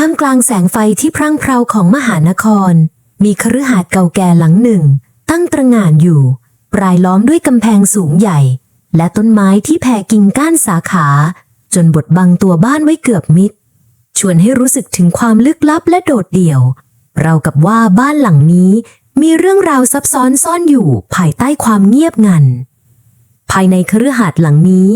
ท่ามกลางแสงไฟที่พรั่งพราวของมหานคร มีคฤหาสน์เก่าแก่หลังหนึ่ง ตั้งตระหง่านอยู่ปรายล้อมด้วยกำแพงสูงใหญ่ และต้นไม้ที่แผ่กิ่งก้านสาขา จนบดบังตัวบ้านไว้เกือบมิด ชวนให้รู้สึกถึงความลึกลับและโดดเดี่ยว เรากับว่าบ้านหลังนี้มีเรื่องราวซับซ้อนซ่อนอยู่ภายใต้ความเงียบงัน ภายในคฤหาสน์หลังนี้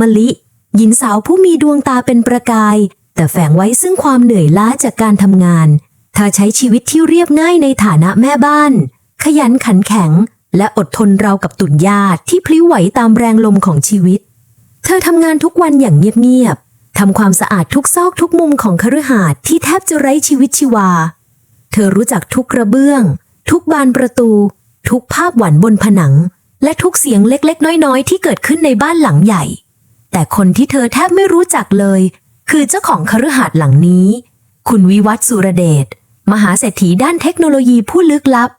มะลิ หญิงสาวผู้มีดวงตาเป็นประกาย แต่แฝงไว้ซึ่งความเหนื่อยล้าจากการทำงานเธอใช้ชีวิตที่เรียบง่ายในฐานะแม่บ้าน ขยันขันแข็ง และอดทนเราวกับตุ่นญาที่พลิ้วไหวตามแรงลมของชีวิต เธอทำงานทุกวันอย่างเงียบๆทำความสะอาดทุกซอกทุกมุมของคฤหาสน์ที่แทบจะไร้ชีวิตชีวา เธอรู้จักทุกกระเบื้อง ทุกบานประตู ทุกภาพหวานบนผนัง และทุกเสียงเล็กๆ น้อยๆ ที่เกิดขึ้นในบ้านหลังใหญ่ แต่คนที่เธอแทบไม่รู้จักเลย คือเจ้าของคฤหาสน์หลังนี้ คุณวิวัฒสุรเดช มหาเศรษฐีด้านเทคโนโลยีผู้ลึกลับ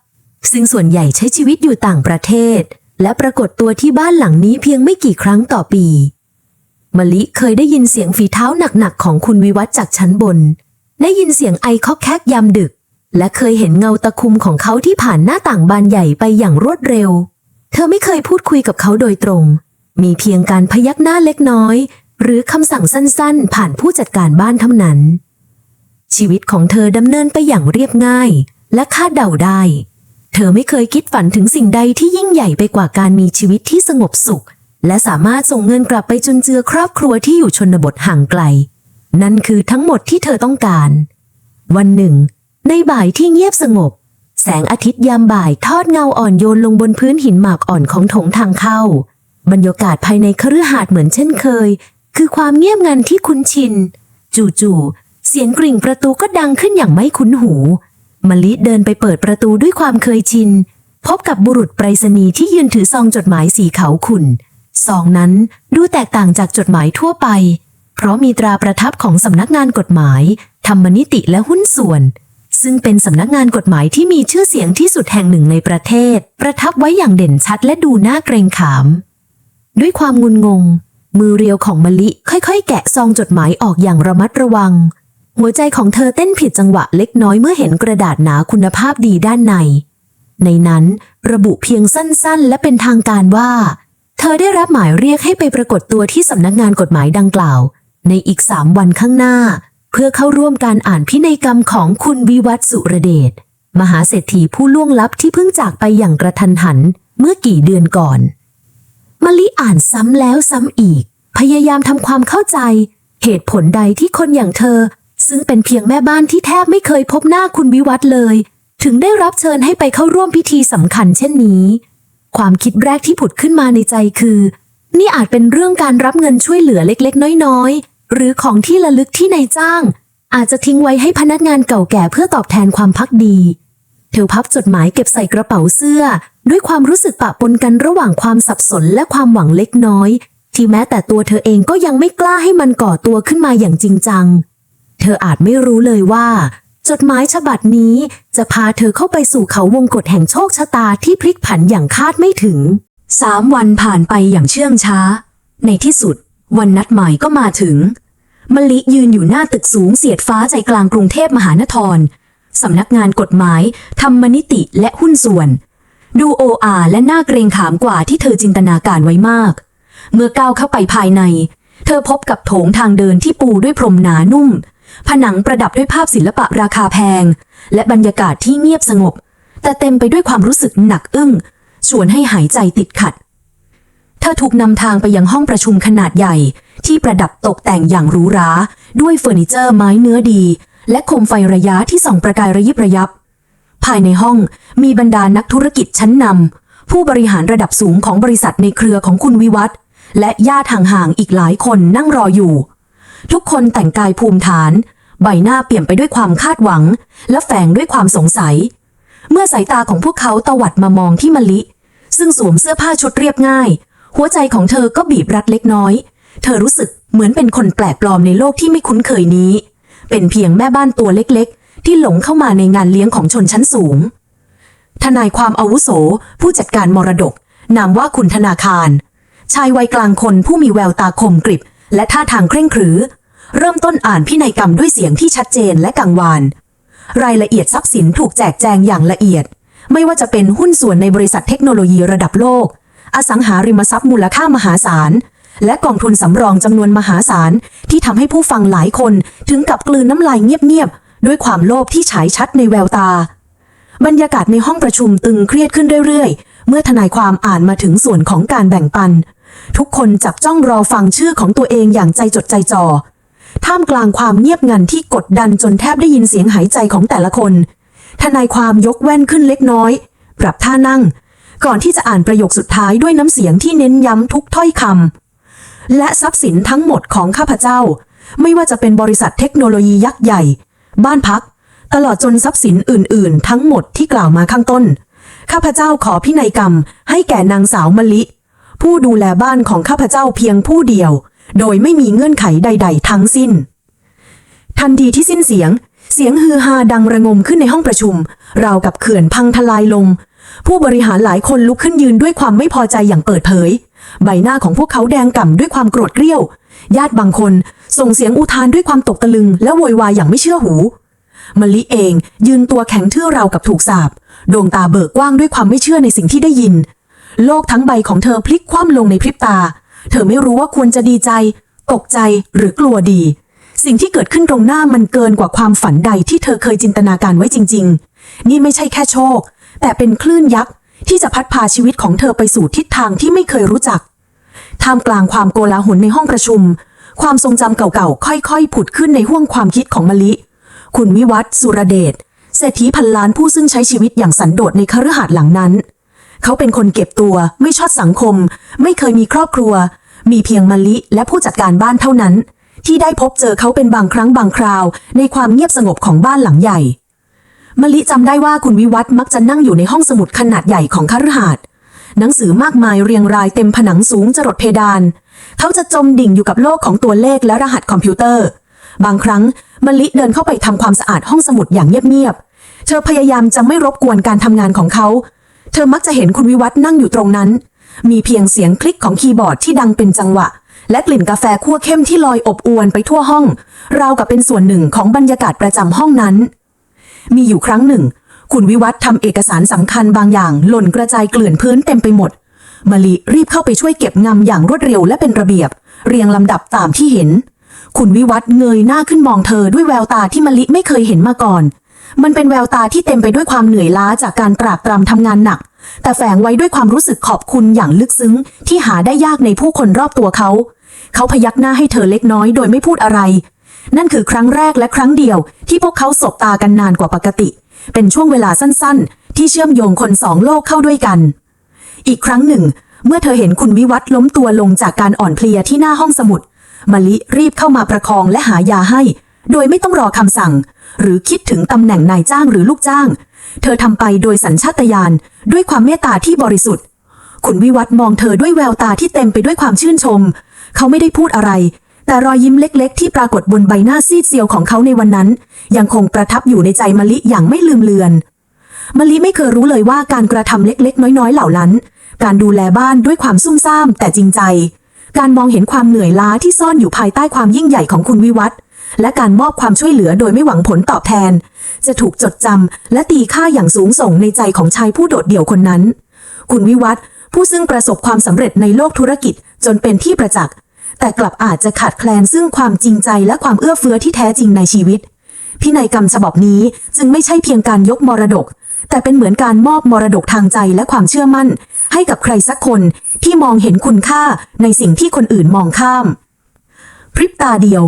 ซึ่งส่วนใหญ่ใช้ชีวิตอยู่ต่างประเทศ และปรากฏตัวที่บ้านหลังนี้เพียงไม่กี่ครั้งต่อปี มลิเคยได้ยินเสียงฝีเท้าหนักๆของคุณวิวัฒจากชั้นบน ได้ยินเสียงไอคอกแคกยามดึก และเคยเห็นเงาตะคุมของเขาที่ผ่านหน้าต่างบานใหญ่ไปอย่างรวดเร็ว เธอไม่เคยพูดคุยกับเขาโดยตรง มีเพียงการพยักหน้าเล็กน้อย หรือคำสั่งสั้นๆ ผ่านผู้จัดการบ้านเท่านั้น ชีวิตของเธอดำเนินไปอย่างเรียบง่าย และคาดเดาได้ เธอไม่เคยคิดฝันถึงสิ่งใดที่ยิ่งใหญ่ไปกว่าการมีชีวิตที่สงบสุข และสามารถส่งเงินกลับไปจุนเจือครอบครัวที่อยู่ชนบทห่างไกล นั่นคือทั้งหมดที่เธอต้องการ วันหนึ่ง ในบ่ายที่เงียบสงบ แสงอาทิตย์ยามบ่ายทอดเงาอ่อนโยนลงบนพื้นหินหมากอ่อนของโถงทางเข้า บรรยากาศภายในคฤหาสน์เหมือนเช่นเคย คือความเงียบงันที่คุ้นชิน จู่ๆเสียงกริ่งประตูก็ดังขึ้นอย่างไม่คุ้นหูมลิเดินไปเปิดประตูด้วยความเคยชิน พบกับบุรุษไปรษณีย์ที่ยืนถือซองจดหมายสีขาวขุ่นซองนั้นดูแตกต่างจากจดหมายทั่วไป เพราะมีตราประทับของสำนักงานกฎหมาย ธรรมนิติและหุ้นส่วน ซึ่งเป็นสำนักงานกฎหมายที่มีชื่อเสียงที่สุดแห่งหนึ่งในประเทศ ประทับไว้อย่างเด่นชัดและดูน่าเกรงขาม ด้วยความงุนงง มือเรียวของมะลิค่อยๆ แกะซองจดหมายออกอย่างระมัดระวัง หัวใจของเธอเต้นผิดจังหวะเล็กน้อยเมื่อเห็นกระดาษหนาคุณภาพดีด้านใน ในนั้นระบุเพียงสั้นๆ และเป็นทางการว่า เธอได้รับหมายเรียกให้ไปปรากฏตัวที่สำนักงานกฎหมายดังกล่าว ในอีกสามวันข้างหน้า เพื่อเข้าร่วมการอ่านพินัยกรรมของคุณวิวัฒสุรเดชมหาเศรษฐีผู้ล่วงลับที่เพิ่งจากไปอย่างกระทันหันเมื่อกี่เดือนก่อน มะลิอ่านซ้ำแล้วซ้ำอีก พยายามทำความเข้าใจ เหตุผลใดที่คนอย่างเธอ ซึ่งเป็นเพียงแม่บ้านที่แทบไม่เคยพบหน้าคุณวิวัฒเลย ถึงได้รับเชิญให้ไปเข้าร่วมพิธีสำคัญเช่นนี้ ความคิดแรกที่ผุดขึ้นมาในใจคือ นี่อาจเป็นเรื่องการรับเงินช่วยเหลือเล็กๆ น้อยๆ หรือของที่ระลึกที่นายจ้าง อาจจะทิ้งไว้ให้พนักงานเก่าแก่เพื่อตอบแทนความพักดี เธอพับจดหมายเก็บใส่กระเป๋าเสื้อ ด้วยความรู้สึกปะปนกันระหว่างความสับสนและความหวังเล็กน้อย ที่แม้แต่ตัวเธอเองก็ยังไม่กล้าให้มันก่อตัวขึ้นมาอย่างจริงจัง เธออาจไม่รู้เลยว่า จดหมายฉบับนี้จะพาเธอเข้าไปสู่เขาวงกฏแห่งโชคชะตาที่พลิกผันอย่างคาดไม่ถึงสามวันผ่านไปอย่างเชื่องช้า ในที่สุด วันนัดหมายก็มาถึงมลิยืนอยู่หน้าตึกสูงเสียดฟ้าใจกลางกรุงเทพมหานคร สำนักงานกฎหมาย ธรรมนิติและหุ้นส่วน ดูโออาและน่าเกรงขามกว่าที่เธอจินตนาการไว้มาก เมื่อก้าวเข้าไปภายใน เธอพบกับโถงทางเดินที่ปูด้วยพรมหนานุ่ม ผนังประดับด้วยภาพศิลปะราคาแพง และบรรยากาศที่เงียบสงบ แต่เต็มไปด้วยความรู้สึกหนักอึ้งชวนให้หายใจติดขัด เธอถูกนำทางไปยังห้องประชุมขนาดใหญ่ ที่ประดับตกแต่งอย่างหรูหรา ด้วยเฟอร์นิเจอร์ไม้เนื้อดี และโคมไฟระยะที่ส่องประกายระยิบระยับ ภายในห้องมีบรรดานักธุรกิจชั้นนำผู้บริหารระดับสูงของบริษัทในเครือของคุณวิวัฒและญาติห่างๆอีกหลายคนนั่งรออยู่ ทุกคนแต่งกายภูมิฐาน ใบหน้าเปี่ยมไปด้วยความคาดหวัง และแฝงด้วยความสงสัย เมื่อสายตาของพวกเขาตวัดมามองที่มะลิ ซึ่งสวมเสื้อผ้าชุดเรียบง่าย หัวใจของเธอก็บีบรัดเล็กน้อย เธอรู้สึกเหมือนเป็นคนแปลกปลอมในโลกที่ไม่คุ้นเคยนี้ เป็นเพียงแม่บ้านตัวเล็กๆ ที่หลงเข้ามาในงานเลี้ยงของชนชั้นสูง ทนายความอาวุโส ผู้จัดการมรดก นามว่าคุณธนาคาร ชายวัยกลางคนผู้มีแววตาคมกริบ และท่าทางเคร่งขรึเริ่มต้นอ่านพินัยกรรมด้วยเสียงที่ชัดเจนและกังวาน รายละเอียดทรัพย์สินถูกแจกแจงอย่างละเอียด ไม่ว่าจะเป็นหุ้นส่วนในบริษัทเทคโนโลยีระดับโลก อสังหาริมทรัพย์มูลค่ามหาศาล และกองทุนสำรองจำนวนมหาศาล ที่ทำให้ผู้ฟังหลายคนถึงกับกลืนน้ำลายเงียบๆ ด้วยความโลภที่ฉายชัดในแววตา บรรยากาศในห้องประชุมตึงเครียดขึ้นเรื่อยๆ เมื่อทนายความอ่านมาถึงส่วนของการแบ่งปัน ทุกคนจับจ้องรอฟังชื่อของตัวเองอย่างใจจดใจจ่อท่ามกลางความเงียบงันที่กดดันจนแทบได้ยินเสียงหายใจของแต่ละคน ทนายความยกแว่นขึ้นเล็กน้อย ปรับท่านั่ง ก่อนที่จะอ่านประโยคสุดท้ายด้วยน้ำเสียงที่เน้นย้ำทุกถ้อยคำ และทรัพย์สินทั้งหมดของข้าพเจ้า ไม่ว่าจะเป็นบริษัทเทคโนโลยียักษ์ใหญ่ บ้านพัก ตลอดจนทรัพย์สินอื่น ๆ ทั้งหมดที่กล่าวมาข้างต้น ข้าพเจ้าขอพินัยกรรม ให้แก่นางสาวมะลิ ผู้ดูแลบ้านของข้าพเจ้าเพียงผู้เดียว โดยไม่มีเงื่อนไขใด ๆ ทั้งสิ้น ทันทีที่สิ้นเสียง เสียงฮือฮาดังระงมขึ้นในห้องประชุม ราวกับเขื่อนพังทลายลง ผู้บริหารหลายคนลุกขึ้นยืนด้วยความไม่พอใจอย่างเปิดเผย ใบหน้าของพวกเขาแดงก่ำด้วยความโกรธเกรี้ยว ญาติบางคนส่งเสียงอุทานด้วยความตกตะลึง และโวยวายอย่างไม่เชื่อหูมลิเองยืนตัวแข็งทื่อราวกับถูกสาบ ดวงตาเบิกกว้างด้วยความไม่เชื่อในสิ่งที่ได้ยิน โลกทั้งใบของเธอพลิกคว่ำลงในพริบตา เธอไม่รู้ว่าควรจะดีใจ ตกใจหรือกลัวดี สิ่งที่เกิดขึ้นตรงหน้ามันเกินกว่าความฝันใดที่เธอเคยจินตนาการไว้จริง ๆ นี่ไม่ใช่แค่โชค แต่เป็นคลื่นยักษ์ ที่จะพัดพาชีวิตของเธอไปสู่ทิศทางที่ไม่เคยรู้จัก ท่ามกลางความโกลาหลในห้องประชุม ความทรงจำเก่าๆ ค่อยๆ ผุดขึ้นในห้วงความคิดของมะลิ คุณวิวัฒสุรเดชเศรษฐีพันล้านผู้ซึ่งใช้ชีวิตอย่างสันโดษในคฤหาสน์หลังนั้น เขาเป็นคนเก็บตัวไม่ชอบสังคม ไม่เคยมีครอบครัว มีเพียงมะลิและผู้จัดการบ้านเท่านั้น ที่ได้พบเจอเขาเป็นบางครั้งบางคราว ในความเงียบสงบของบ้านหลังใหญ่ มะลิจำได้ว่าคุณวิวัฒน์มักจะนั่งอยู่ในห้องสมุดขนาดใหญ่ของคฤหาสน์หนังสือมากมายเรียงรายเต็มผนังสูงจรดเพดาน เขาจะจมดิ่งอยู่กับโลกของตัวเลขและรหัสคอมพิวเตอร์ บางครั้งมะลิเดินเข้าไปทำความสะอาดห้องสมุดอย่างเงียบๆ เธอพยายามจะไม่รบกวนการทำงานของเขา เธอมักจะเห็นคุณวิวัฒน์นั่งอยู่ตรงนั้น มีเพียงเสียงคลิกของคีย์บอร์ดที่ดังเป็นจังหวะ และกลิ่นกาแฟคั่วเข้มที่ลอยอบอวนไปทั่วห้อง ราวกับเป็นส่วนหนึ่งของบรรยากาศประจำห้องนั้น มีอยู่ครั้งหนึ่ง คุณวิวัฒน์ทำเอกสารสำคัญบางอย่าง หล่นกระจายเกลื่อนพื้นเต็มไปหมดมลิรีบเข้าไปช่วยเก็บงำอย่างรวดเร็วและเป็นระเบียบ เรียงลำดับตามที่เห็น คุณวิวัฒน์เงยหน้าขึ้นมองเธอด้วยแววตาที่มลิไม่เคยเห็นมาก่อน มันเป็นแววตาที่เต็มไปด้วยความเหนื่อยล้าจากการตรากตรำทำงานหนัก แต่แฝงไว้ด้วยความรู้สึกขอบคุณอย่างลึกซึ้ง ที่หาได้ยากในผู้คนรอบตัวเขา เขาพยักหน้าให้เธอเล็กน้อยโดยไม่พูดอะไร นั่นคือครั้งแรกและครั้งเดียวที่พวกเขาสบตากันนานกว่าปกติ เป็นช่วงเวลาสั้นๆ ที่เชื่อมโยงคนสองโลกเข้าด้วยกัน อีกครั้งหนึ่ง เมื่อเธอเห็นคุณวิวัฒล้มตัวลงจากการอ่อนเพลียที่หน้าห้องสมุดมะลิรีบเข้ามาประคองและหายาให้ โดยไม่ต้องรอคำสั่ง หรือคิดถึงตำแหน่งนายจ้างหรือลูกจ้าง เธอทำไปโดยสัญชาตญาณด้วยความเมตตาที่บริสุทธิ์ คุณวิวัฒมองเธอด้วยแววตาที่เต็มไปด้วยความชื่นชม เขาไม่ได้พูดอะไร แต่รอยยิ้มเล็กๆ ที่ปรากฏบนใบหน้าซีดเซียวของเขาในวันนั้น ยังคงประทับอยู่ในใจมะลิอย่างไม่ลืมเลือน มะลิไม่เคยรู้เลยว่าการกระทำเล็กๆ น้อยๆ เหล่านั้น การดูแลบ้านด้วยความซุ่มซ่ามแต่จริงใจ การมองเห็นความเหนื่อยล้าที่ซ่อนอยู่ภายใต้ความยิ่งใหญ่ของคุณวิวัฒน์และการมอบความช่วยเหลือโดยไม่หวังผลตอบแทน จะถูกจดจำและตีค่าอย่างสูงส่งในใจของชายผู้โดดเดี่ยวคนนั้น คุณวิวัฒน์ผู้ซึ่งประสบความสำเร็จในโลกธุรกิจจนเป็นที่ประจักษ์ แต่กลับอาจจะขาดแคลนซึ่งความจริงใจและความเอื้อเฟื้อที่แท้จริงในชีวิต พินัยกรรมฉบับนี้จึงไม่ใช่เพียงการยกมรดก แต่เป็นเหมือนการมอบมรดกทางใจและความเชื่อมั่น ให้กับใครสักคนที่มองเห็นคุณค่าในสิ่งที่คนอื่นมองข้าม พริบตาเดียว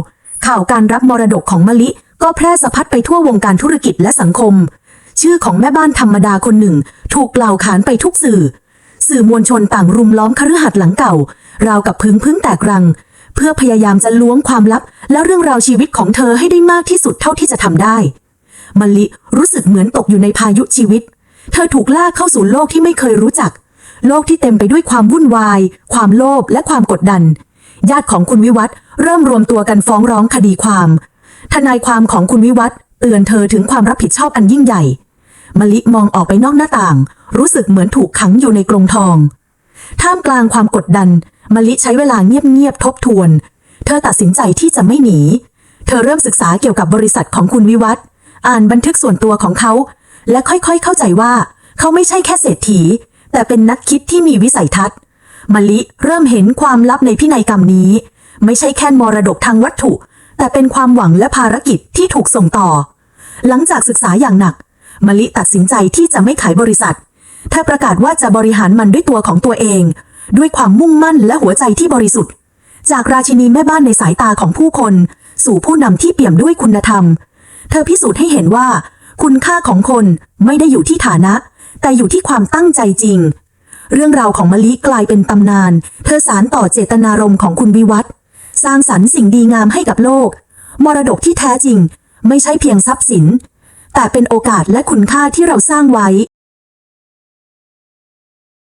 ข่าวการรับมรดกของมะลิ ก็แพร่สะพัดไปทั่ววงการธุรกิจและสังคม ชื่อของแม่บ้านธรรมดาคนหนึ่ง ถูกกล่าวขานไปทุกสื่อสื่อมวลชนต่างรุมล้อมคฤหัสถ์หลังเก่า ราวกับพึ่งพึ่งแตกรัง เพื่อพยายามจะล้วงความลับ และเรื่องราวชีวิตของเธอให้ได้มากที่สุดเท่าที่จะทำได้มลิรู้สึกเหมือนตกอยู่ในพายุชีวิต เธอถูกลากเข้าสู่โลกที่ไม่เคยรู้จัก โลกที่เต็มไปด้วยความวุ่นวาย ความโลภและความกดดัน ญาติของคุณวิวัฒเริ่มรวมตัวกันฟ้องร้องคดีความ ทนายความของคุณวิวัฒเตือนเธอถึงความรับผิดชอบอันยิ่งใหญ่มลิมองออกไปนอกหน้าต่าง รู้สึกเหมือนถูกขังอยู่ในกรงทอง ท่ามกลางความกดดัน มะลิใช้เวลาเงียบๆทบทวน เธอตัดสินใจที่จะไม่หนี เธอเริ่มศึกษาเกี่ยวกับบริษัทของคุณวิวัฒอ่านบันทึกส่วนตัวของเขา และค่อยๆเข้าใจว่า เขาไม่ใช่แค่เศรษฐี แต่เป็นนักคิดที่มีวิสัยทัศน์มะลิเริ่มเห็นความลับในพินัยกรรมนี้ ไม่ใช่แค่มรดกทางวัตถุ แต่เป็นความหวังและภารกิจที่ถูกส่งต่อ หลังจากศึกษาอย่างหนักมะลิตัดสินใจที่จะไม่ขายบริษัทเธอประกาศว่าจะบริหารมันด้วยตัวของตัวเอง ด้วยความมุ่งมั่นและหัวใจที่บริสุทธิ์ จากราชินีแม่บ้านในสายตาของผู้คน สู่ผู้นำที่เปี่ยมด้วยคุณธรรม เธอพิสูจน์ให้เห็นว่า คุณค่าของคนไม่ได้อยู่ที่ฐานะ แต่อยู่ที่ความตั้งใจจริง เรื่องราวของมะลิกลายเป็นตำนาน เธอสารต่อเจตนารมณ์ของคุณวิวัฒสร้างสรรค์สิ่งดีงามให้กับโลก มรดกที่แท้จริง ไม่ใช่เพียงทรัพย์สิน แต่เป็นโอกาสและคุณค่าที่เราสร้างไว้